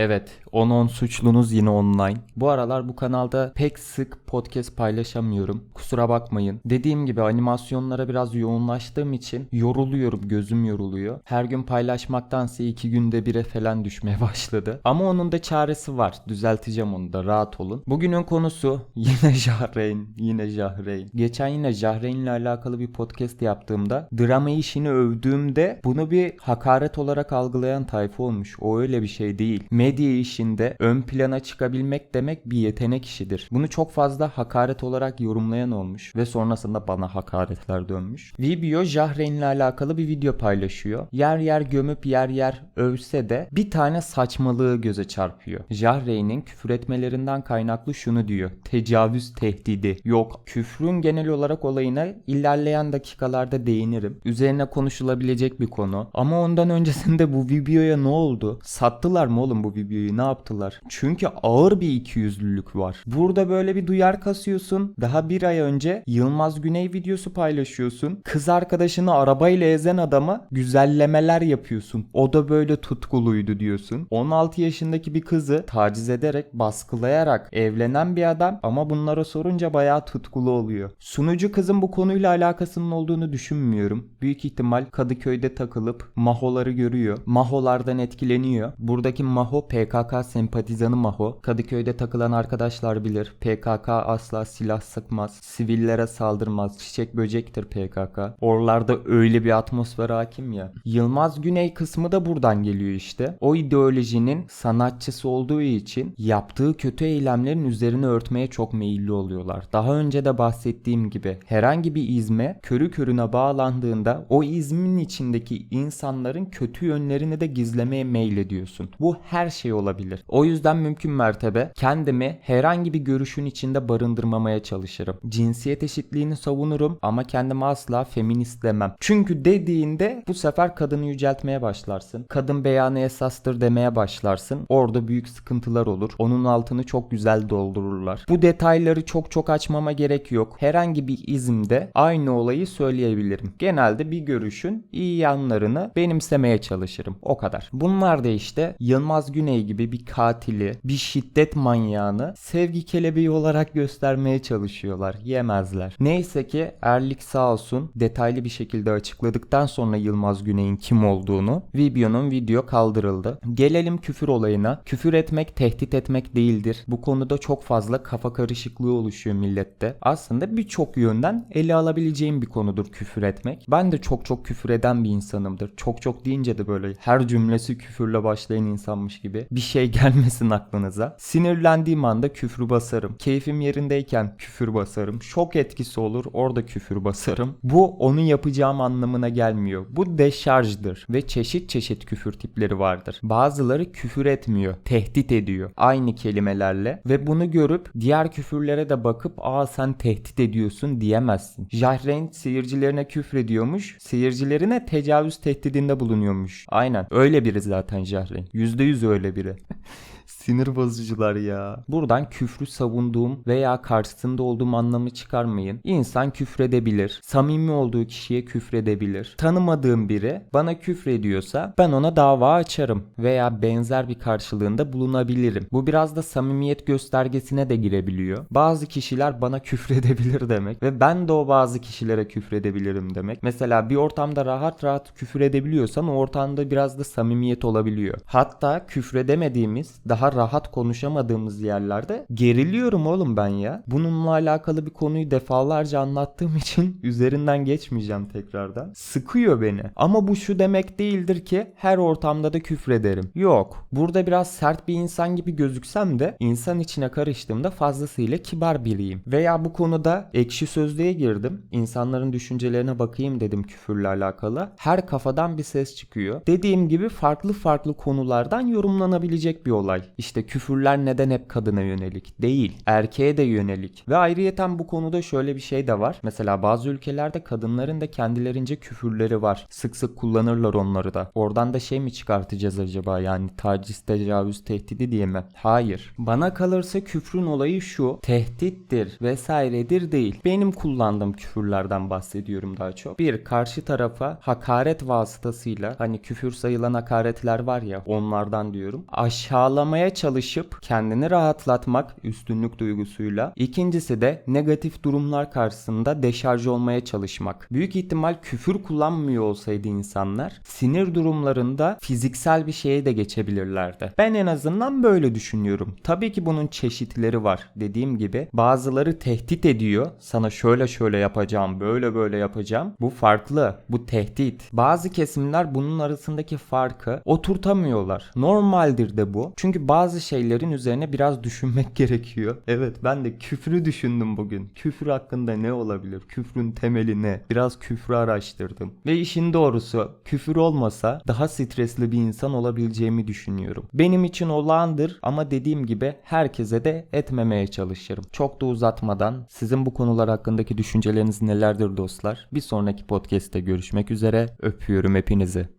Evet, 10-10 suçlunuz yine online. Bu aralar bu kanalda pek sık podcast paylaşamıyorum. Kusura bakmayın. Dediğim gibi animasyonlara biraz yoğunlaştığım için yoruluyorum, gözüm yoruluyor. Her gün paylaşmaktansa iki günde bire falan düşmeye başladı. Ama onun da çaresi var. Düzelteceğim onu da rahat olun. Bugünün konusu yine Jahreyn, yine Jahreyn. Geçen yine Jahreyn ile alakalı bir podcast yaptığımda drama işini övdüğümde bunu bir hakaret olarak algılayan tayfa olmuş. O öyle bir şey değil. Medya işinde ön plana çıkabilmek demek bir yetenek işidir. Bunu çok fazla hakaret olarak yorumlayan olmuş ve sonrasında bana hakaretler dönmüş. Vibio Jahreyn ile alakalı bir video paylaşıyor. Yer yer gömüp yer yer övse de bir tane saçmalığı göze çarpıyor. Jahreyn'in küfür etmelerinden kaynaklı şunu diyor. Tecavüz tehdidi. Yok. Küfrün genel olarak olayına ilerleyen dakikalarda değinirim. Üzerine konuşulabilecek bir konu. Ama ondan öncesinde bu videoya ne oldu? Sattılar mı oğlum bu videoyu? Ne yaptılar? Çünkü ağır bir ikiyüzlülük var. Burada böyle bir duyar kasıyorsun. Daha bir ay önce Yılmaz Güney videosu paylaşıyorsun. Kız arkadaşını arabayla ezen adama güzellemeler yapıyorsun. O da böyle tutkuluydu diyorsun. 16 yaşındaki bir kızı taciz ederek, baskılayarak evlenen bir adam ama bunlara sorunca bayağı tutkulu oluyor. Sunucu kızın bu konuyla alakasının olduğunu düşünmüyorum. Büyük ihtimal Kadıköy'de takılıp mahoları görüyor. Maholardan etkileniyor. Buradaki maho PKK sempatizanı maho. Kadıköy'de takılan arkadaşlar bilir. PKK asla silah sıkmaz. Sivillere saldırmaz. Çiçek böcektir PKK. Oralarda öyle bir atmosfer hakim ya. Yılmaz Güney kısmı da buradan geliyor işte. O ideolojinin sanatçısı olduğu için yaptığı kötü eylemlerin üzerine örtmeye çok meyilli oluyorlar. Daha önce de bahsettiğim gibi herhangi bir izme körü körüne bağlandığında o izmin içindeki insanların kötü yönlerini de gizlemeye meylediyorsun. Bu her şey olabilir. O yüzden mümkün mertebe kendimi herhangi bir görüşün içinde barındırmamaya çalışırım. Cinsiyet eşitliğini savunurum ama kendimi asla feminist demem. Çünkü dediğinde bu sefer kadını yüceltmeye başlarsın. Kadın beyanı esastır demeye başlarsın. Orada büyük sıkıntılar olur. Onun altını çok güzel doldururlar. Bu detayları çok çok açmama gerek yok. Herhangi bir izimde aynı olayı söyleyebilirim. Genelde bir görüşün iyi yanlarını benimsemeye çalışırım. O kadar. Bunlar da işte Yılmaz Güney gibi bir katili, bir şiddet manyağını sevgi kelebeği olarak göstermeye çalışıyorlar. Yemezler. Neyse ki Erlik sağ olsun detaylı bir şekilde açıkladıktan sonra Yılmaz Güney'in kim olduğunu Vibio'nun video kaldırıldı. Gelelim küfür olayına. Küfür etmek tehdit etmek değildir. Bu konuda çok fazla kafa karışıklığı oluşuyor millette. Aslında birçok yönden ele alabileceğim bir konudur küfür etmek. Ben de çok çok küfür eden bir insanımdır. Çok çok deyince de böyle her cümlesi küfürle başlayan insanmış gibi bir şey gelmesin aklınıza. Sinirlendiğim anda küfrü basarım. Keyfim yerindeyken küfür basarım. Şok etkisi olur orada küfür basarım. Bu onu yapacağım anlamına gelmiyor. Bu deşarjdır ve çeşit çeşit küfür tipleri vardır. Bazıları küfür etmiyor, tehdit ediyor aynı kelimelerle ve bunu görüp diğer küfürlere de bakıp aa sen tehdit ediyorsun diyemezsin. Jahreyn seyircilerine küfrediyormuş, seyircilerine tecavüz tehdidinde bulunuyormuş. Aynen öyle biri zaten Jahreyn. %100 öyle biri. Sinir bozucular ya. Buradan küfrü savunduğum veya karşısında olduğum anlamı çıkarmayın. İnsan küfredebilir. Samimi olduğu kişiye küfredebilir. Tanımadığım biri bana küfrediyorsa ben ona dava açarım veya benzer bir karşılığında bulunabilirim. Bu biraz da samimiyet göstergesine de girebiliyor. Bazı kişiler bana küfredebilir demek ve ben de o bazı kişilere küfredebilirim demek. Mesela bir ortamda rahat rahat küfür edebiliyorsan o ortamda biraz da samimiyet olabiliyor. Hatta küfredemediğimiz daha rahat konuşamadığımız yerlerde geriliyorum oğlum ben ya. Bununla alakalı bir konuyu defalarca anlattığım için üzerinden geçmeyeceğim tekrardan. Sıkıyor beni. Ama bu şu demek değildir ki her ortamda da küfrederim. Yok. Burada biraz sert bir insan gibi gözüksem de insan içine karıştığımda fazlasıyla kibar biriyim. Veya bu konuda ekşi sözlüğe girdim. İnsanların düşüncelerine bakayım dedim küfürle alakalı. Her kafadan bir ses çıkıyor. Dediğim gibi farklı farklı konulardan yorumlanabilecek bir olay. İşte küfürler neden hep kadına yönelik? Değil. Erkeğe de yönelik. Ve ayrıyeten bu konuda şöyle bir şey de var. Mesela bazı ülkelerde kadınların da kendilerince küfürleri var. Sık sık kullanırlar onları da. Oradan da şey mi çıkartacağız acaba yani taciz, tecavüz, tehdidi diye mi? Hayır. Bana kalırsa küfrün olayı şu. Tehdittir vesairedir değil. Benim kullandığım küfürlerden bahsediyorum daha çok. Bir, karşı tarafa hakaret vasıtasıyla hani küfür sayılan hakaretler var ya onlardan diyorum. Aşağılamaya çalışıp kendini rahatlatmak üstünlük duygusuyla. İkincisi de negatif durumlar karşısında deşarj olmaya çalışmak. Büyük ihtimal küfür kullanmıyor olsaydı insanlar sinir durumlarında fiziksel bir şeye de geçebilirlerdi. Ben en azından böyle düşünüyorum. Tabii ki bunun çeşitleri var. Dediğim gibi bazıları tehdit ediyor. Sana şöyle şöyle yapacağım, böyle böyle yapacağım. Bu farklı. Bu tehdit. Bazı kesimler bunun arasındaki farkı oturtamıyorlar. Normaldir de bu. Çünkü bazı şeylerin üzerine biraz düşünmek gerekiyor. Evet ben de küfrü düşündüm bugün. Küfür hakkında ne olabilir? Küfrün temeli ne? Biraz küfrü araştırdım. Ve işin doğrusu küfür olmasa daha stresli bir insan olabileceğimi düşünüyorum. Benim için olağandır ama dediğim gibi herkese de etmemeye çalışırım. Çok da uzatmadan sizin bu konular hakkındaki düşünceleriniz nelerdir dostlar? Bir sonraki podcast'te görüşmek üzere. Öpüyorum hepinizi.